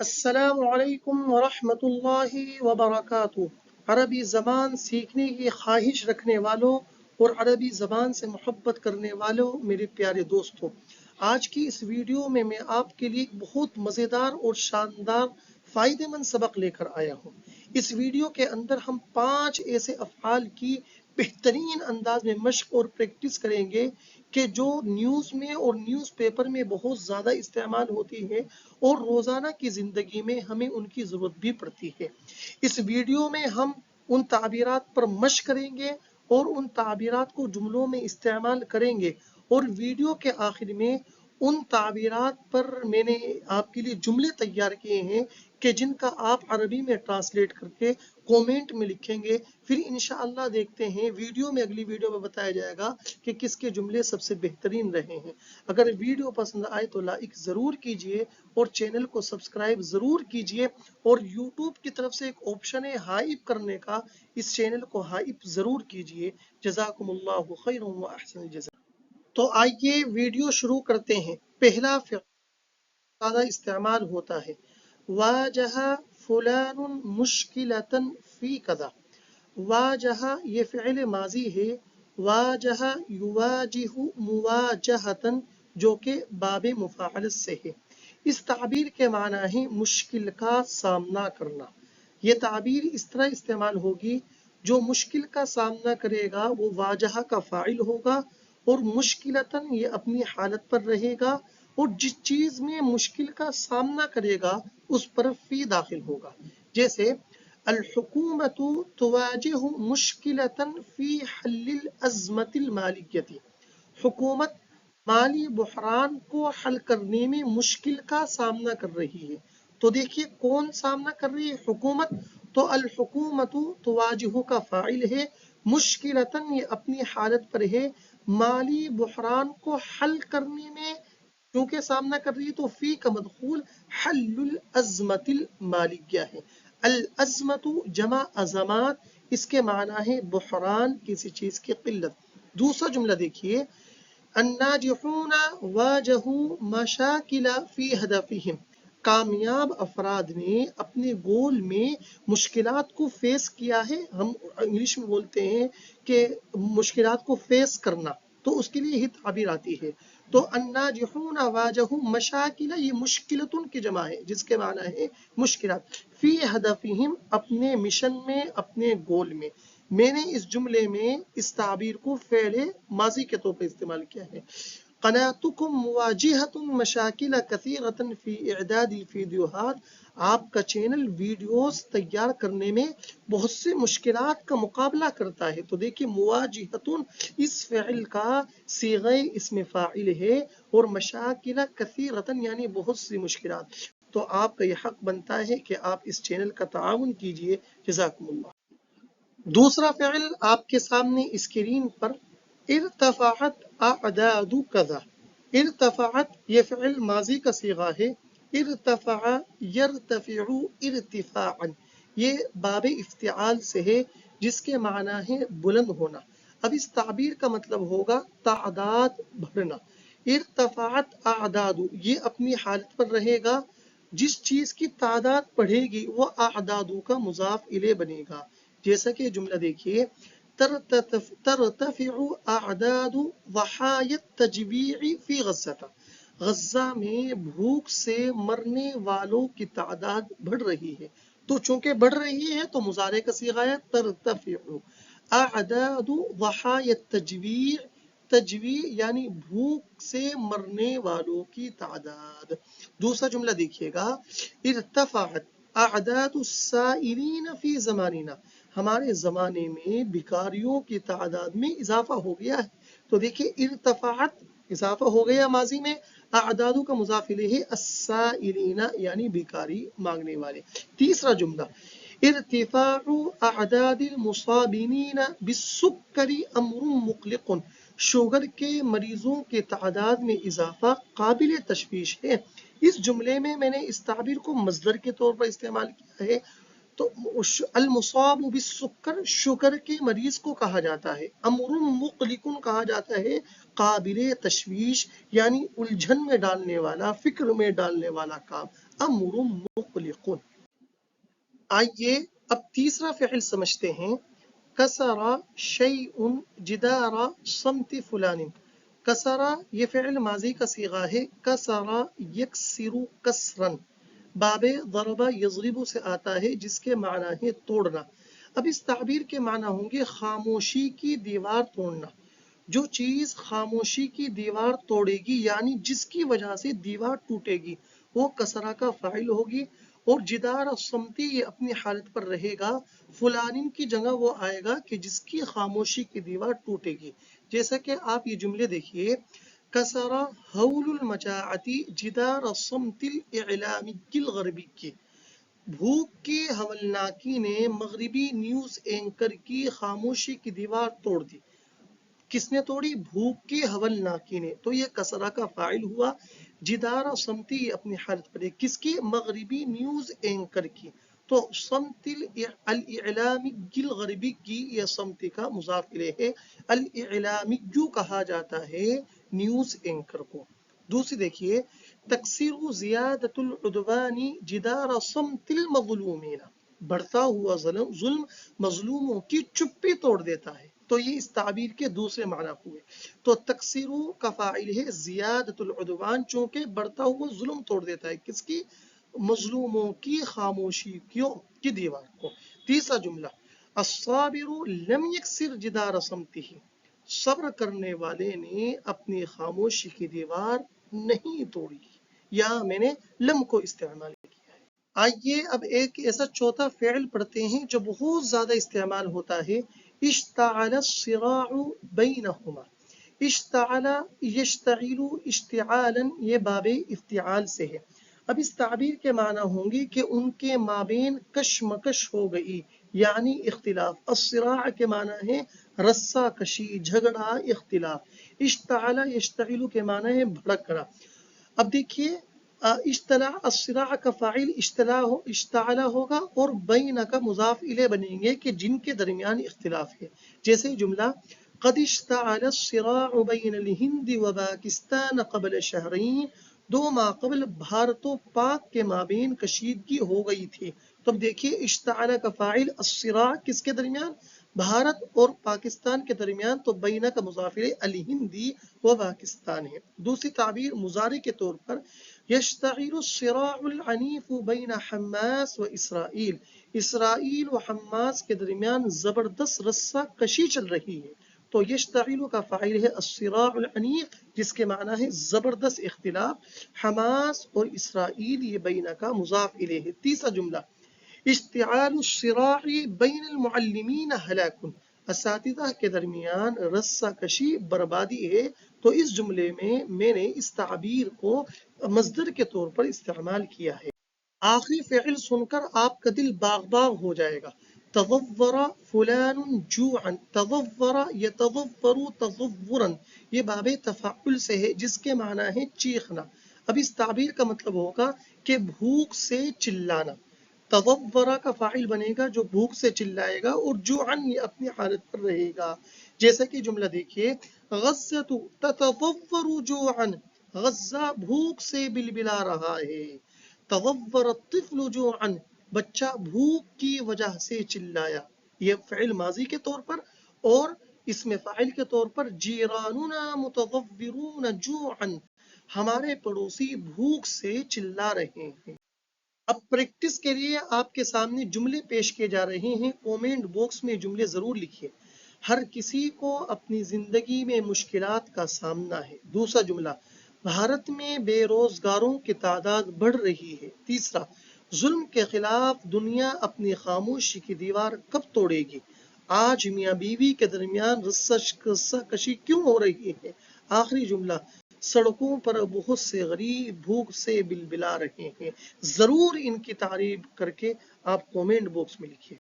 السلام علیکم ورحمۃ اللہ وبرکاتہ۔ عربی زبان سیکھنے کی خواہش رکھنے والوں اور عربی زبان سے محبت کرنے والوں، میرے پیارے دوستوں آج کی اس ویڈیو میں میں آپ کے لیے بہت مزیدار اور شاندار فائدے مند سبق لے کر آیا ہوں۔ اس ویڈیو کے اندر ہم پانچ ایسے افعال کی بہترین انداز میں مشق اور پریکٹس کریں گے کہ جو نیوز میں اور نیوز پیپر میں بہت زیادہ استعمال ہوتی ہے اور روزانہ کی زندگی میں ہمیں ان کی ضرورت بھی پڑتی ہے۔ اس ویڈیو میں ہم ان تعبیرات پر مشق کریں گے اور ان تعبیرات کو جملوں میں استعمال کریں گے اور ویڈیو کے آخر میں ان تعبیرات پر میں نے آپ کے لیے جملے تیار کیے ہیں کہ جن کا آپ عربی میں ٹرانسلیٹ کر کے کومنٹ میں لکھیں گے۔ پھر انشاءاللہ دیکھتے ہیں۔ ویڈیو میں اگلی ویڈیو میں بتایا جائے گا کہ کس کے جملے سب سے بہترین رہے ہیں۔ اگر ویڈیو پسند آئے تو لائک ضرور کیجیے اور چینل کو سبسکرائب ضرور کیجیے اور یوٹیوب کی طرف سے ایک آپشن ہے ہائپ کرنے کا۔ اس چینل کو ہائپ ضرور کیجیے۔ جزاکم اللہ خیر و احسن جزا تو آئیے ویڈیو شروع کرتے ہیں۔ پہلا زیادہ استعمال ہوتا ہے۔ واجہ فلان مشکلتن فی کذا واجہ یہ فعل ماضی ہے۔ واجہ یواجہ مواجہتن جو کہ باب مفاعلت سے ہے۔ اس تعبیر کے معنی ہے مشکل کا سامنا کرنا۔ یہ تعبیر اس طرح استعمال ہوگی، جو مشکل کا سامنا کرے گا وہ واجہ کا فاعل ہوگا۔ اور مشکلتاً یہ اپنی حالت پر رہے گا اور جس چیز میں مشکل کا سامنا کرے گا، اس پر فی داخل ہوگا۔ جیسے، الحکومت تواجہ مشکلتاً فی حل الازمت المالیتی حکومت مالی بحران کو حل کرنے میں مشکل کا سامنا کر رہی ہے۔ تو دیکھیے، کون سامنا کر رہی ہے حکومت؟ تو الحکومت تواجہ کا فاعل ہے، مشکلتاً یہ اپنی حالت پر ہے۔ مالی بحران کو حل کرنے میں کیونکہ سامنا کر رہی ہے تو فی کا مدخول حل الازمت المالیہ ہے؟ الازمت جمع ازمات اس کے معنی ہے بحران، کسی چیز کی قلت۔ دوسرا جملہ دیکھیے، الناجحون واجہوا مشاکل فی ہدفہم۔ کامیاب افراد نے اپنے گول میں مشکلات کو فیس کیا ہے۔ ہم انگلش میں بولتے ہیں کہ مشکلات کو فیس کرنا، تو اس کے لیے ہی تعبیر آتی ہے۔ تو الناجحون واجہو مشاکل، یہ مشکلتن کی جمع ہے، جس کے معنی ہے مشکلات۔ فی ہدفہم، اپنے مشن میں، اپنے گول میں۔ میں نے اس جملے میں اس تعبیر کو فعل ماضی کے طور پر استعمال کیا ہے۔ قناتکم مواجہت مشاکل کثیرتا فی اعداد الفیدیوہات آپ کا چینل ویڈیوز تیار کرنے میں بہت سے مشکلات کا مقابلہ کرتا ہے۔ تو دیکھیں مواجہتن اس فعل کا صیغہ اسم فاعل ہے اور مشاکل کثیرتا یعنی بہت سی مشکلات۔ تو آپ کا یہ حق بنتا ہے کہ آپ اس چینل کا تعاون کیجیے۔ جزاکم اللہ۔ دوسرا فعل آپ کے سامنے اسکرین پر۔ ارتفعت اعداد کذا۔ ارتفعت، یہ فعل ماضی کا صیغہ ہے۔ ارتفع، یرتفع ارتفاعا۔ یہ باب افتعال سے ہے، جس کے معنی ہے بلند ہونا۔ اب اس تعبیر کا مطلب ہوگا تعداد بڑھنا ارتفعت اعداد، یہ اپنی حالت پر رہے گا۔ جس چیز کی تعداد بڑھے گی، وہ اعدادو کا مضاف الے بنے گا۔ جیسا کہ جملہ دیکھیے ترتفع اعداد وحایت تجویع فی غزہ غزہ میں بھوک سے مرنے والوں کی تعداد بڑھ رہی ہے۔ تو چونکہ بڑھ رہی ہے تو مضارع کا صیغہ ہے ترتفع اعداد وحایت تجویع تجویع یعنی بھوک سے مرنے والوں کی تعداد۔ دوسرا جملہ دیکھیے گا۔ ارتفعت اعداد السائلین فی زماننا۔ ہمارے زمانے میں بھکاریوں کی تعداد میں اضافہ ہو گیا ہے۔ تو دیکھیں ارتفاعت اضافہ ہو گیا ماضی میں اعدادو کا مضاف ہے السائلین یعنی بھکاری مانگنے والے۔ تیسرا جملہ، ارتفاع اعداد المصابین بالسکری امر مقلق۔ شوگر کے مریضوں کے تعداد میں اضافہ قابل تشویش ہے۔ اس جملے میں میں نے اس تعبیر کو مصدر کے طور پر استعمال کیا ہے۔ تو المصاب بالسکر شوگر کے مریض کو کہا جاتا ہے۔ امر مقلقن کہا جاتا ہے قابل تشویش یعنی الجھن میں ڈالنے والا، فکر میں ڈالنے والا کام۔ امر صدق آئیے اب تیسرا فعل سمجھتے ہیں۔ کسرا شیء جدار صمت فلان۔ کسرا، یہ فعل ماضی کا سیغہ ہے۔ کسرا یکسر کسرن۔ باب ضربہ یضرب سے آتا ہے، جس کے معنی ہے توڑنا۔ اب اس تعبیر کے معنی ہوں گے خاموشی کی دیوار توڑنا۔ جو چیز خاموشی کی دیوار توڑے گی یعنی جس کی وجہ سے دیوار ٹوٹے گی، وہ کسرا کا فائل ہوگی۔ اور جدار سمتی یہ اپنی حالت پر رہے گا۔ فلانین کی جگہ وہ آئے گا کہ جس کی خاموشی کی دیوار ٹوٹے گی۔ جیسا کہ آپ یہ جملے دیکھیے۔ کسرا حول المجاعتی جدار سمت الاعلامی الغربی کی بھوک کی حولناکی نے مغربی نیوز اینکر کی خاموشی کی دیوار توڑ دی. کس نے توڑی؟ بھوک کی حولناکی نے. تو یہ کسرا کا فائل ہوا. جدارہ سمتی اپنی حالت پر کس کی؟ مغربی نیوز اینکر کی. تو سمت الاعلامی الغربی کی یہ سمتی کا مضاف الیہ ہے. الاعلامی جو کہا جاتا ہے نیوز اینکر کو۔ دوسری دیکھیے تکسیر زیادت العدوانی جدار سمت المظلومین۔ بڑھتا ہوا ظلم ظلم مظلوموں کی چپی توڑ دیتا ہے۔ تو یہ اس تعبیر کے دوسرے معنی ہوئے تو تکسیر کا فائل ہے، زیادت العدوان چونکہ بڑھتا ہوا ظلم توڑ دیتا ہے۔ کس کی؟ مظلوموں کی خاموشی کیوں؟ کی دیوار کو۔ تیسرا جملہ، الصابر لم یکسر جدار سمتی صبر کرنے والے نے اپنی خاموشی کی دیوار نہیں توڑی یا میں نے لم کو استعمال کیا ہے۔ آئیے اب ایک ایسا چوتھا فعل پڑھتے ہیں جو بہت زیادہ استعمال ہوتا ہے۔ اشتعل الصراع بینہما۔ اشتعل یشتعل اشتعالا، یہ باب افتعال سے ہے۔ اب اس تعبیر کے معنی ہوں گی کہ ان کے مابین کشمکش ہو گئی۔ یعنی اختلاف۔ الصراع کے معنی ہے رسا، کشی، جھگڑا، اختلاف۔ اشتعال یشتعل کے معنی ہے بھڑکنا۔ اب دیکھیے اشتلاع الصراع کا فاعل اشتلاع ہو ہوگا اور بین کا مضاف الے بنیں گے کہ جن کے درمیان اختلاف ہے۔ جیسے جملہ، قد اشتعال الصراع بین الہند و پاکستان قبل شہرین دو ماہ قبل بھارت و پاک کے مابین کشیدگی ہو گئی تھی۔ تو اب دیکھیے اشتعال کا فاعل الصراع کس کے درمیان؟ بھارت اور پاکستان کے درمیان تو بینہ کا مضافر علی ہندی و پاکستان ہے دوسری تعبیر مزارے کے طور پر یشتغیر الصراع العنیف بین حماس و اسرائیل۔ اسرائیل و حماس کے درمیان زبردست رسہ کشی چل رہی ہے۔ تو یشتغیل کا فائل ہے الصراع العنیف جس کے معنی ہے زبردست اختلاف، حماس اور اسرائیل، یہ بینہ کا مضاف الیہ۔ ہے تیسرا جملہ، اشتعال الصراع بین المعلمین ہلاکن اساتذہ کے درمیان رسہ کشی بربادی ہے۔ تو اس جملے میں میں نے اس تعبیر کو مصدر کے طور پر استعمال کیا ہے۔ آخری فعل سن کر آپ کا دل باغ باغ ہو جائے گا۔ تضور فلان جوعا تضور یتضور تضورا یہ باب تفاعل سے ہے، جس کے معنی ہے چیخنا. اب اس تعبیر کا مطلب ہوگا کہ بھوک سے چلانا. تضورہ کا فاعل بنے گا جو بھوک سے چلائے گا اور جو یہ اپنی حالت پر رہے گا. جیسا کہ جملہ دیکھیے، غزت تتضور جوعا. غزہ بھوک سے بلبلا رہا ہے. تضور الطفل جوعا. بچہ بھوک کی وجہ سے چلایا۔ یہ فعل ماضی کے طور پر اور اس میں فاعل کے طور پر جیراننا متضورون جوعا، ہمارے پڑوسی بھوک سے چلا رہے ہیں۔ اب پریکٹس کے لیے آپ کے سامنے جملے پیش کیے جا رہے ہیں۔ کومنٹ باکس میں جملے ضرور لکھیے۔ ہر کسی کو اپنی زندگی میں مشکلات کا سامنا ہے۔ دوسرا جملہ، بھارت میں بے روزگاروں کی تعداد بڑھ رہی ہے۔ تیسرا ظلم کے خلاف دنیا اپنی خاموشی کی دیوار کب توڑے گی؟ آج میاں بیوی کے درمیان رسہ کشی کیوں ہو رہی ہے؟ آخری جملہ، سڑکوں پر بہت سے غریب بھوک سے بل بلا رہے ہیں۔ ضرور ان کی تعریف کر کے آپ کومنٹ باکس میں لکھیے۔